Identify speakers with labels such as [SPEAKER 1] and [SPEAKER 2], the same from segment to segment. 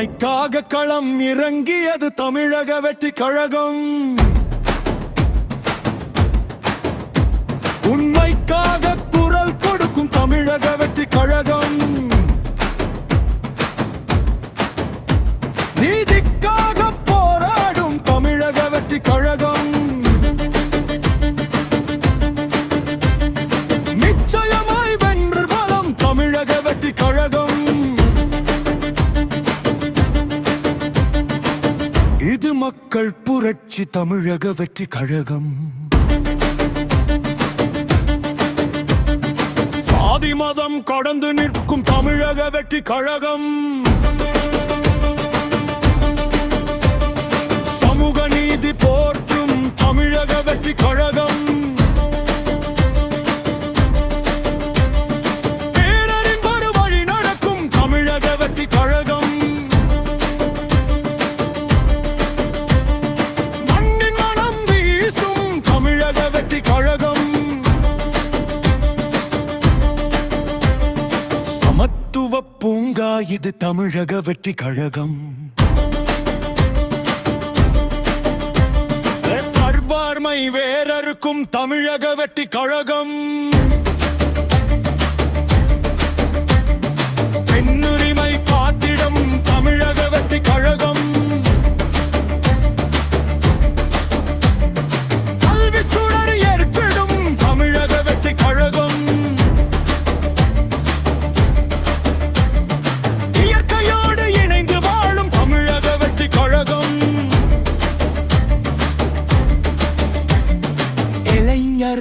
[SPEAKER 1] உண்மைக்காக களம் இறங்கியது தமிழக வெற்றி கழகம். உண்மைக்காக புரட்சி தமிழக வெற்றி கழகம். சாதி மதம் கடந்து நிற்கும் தமிழக வெற்றி கழகம். சமூக நீதி போற்றும் தமிழக வெற்றி கழகம். சமத்துவ பூங்கா இது தமிழக வெற்றி கழகம். கர்வார்மை வேறருக்கும் தமிழக வெற்றி கழகம்.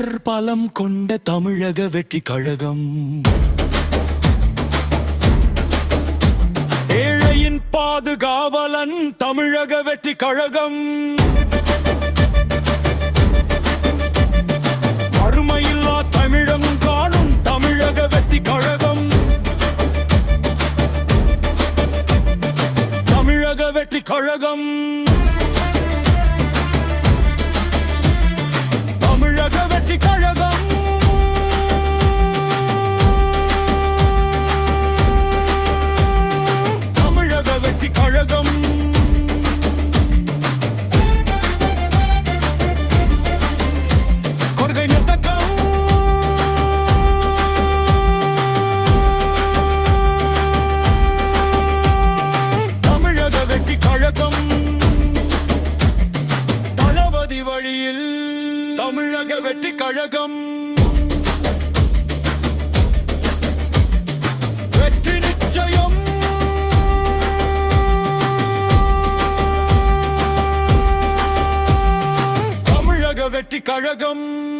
[SPEAKER 1] இளைஞர் பலம் கொண்ட தமிழக வெற்றி கழகம். ஏழையின் பாதுகாவலன் தமிழக வெற்றி கழகம். வறுமையில்லா தமிழம் காணும் தமிழக வெற்றி கழகம். தமிழக வெற்றி கழகம். கழகம். தளபதி வழியில் தமிழக வெற்றி கழகம். வெற்றி நிச்சயம். தமிழக வெற்றி கழகம்.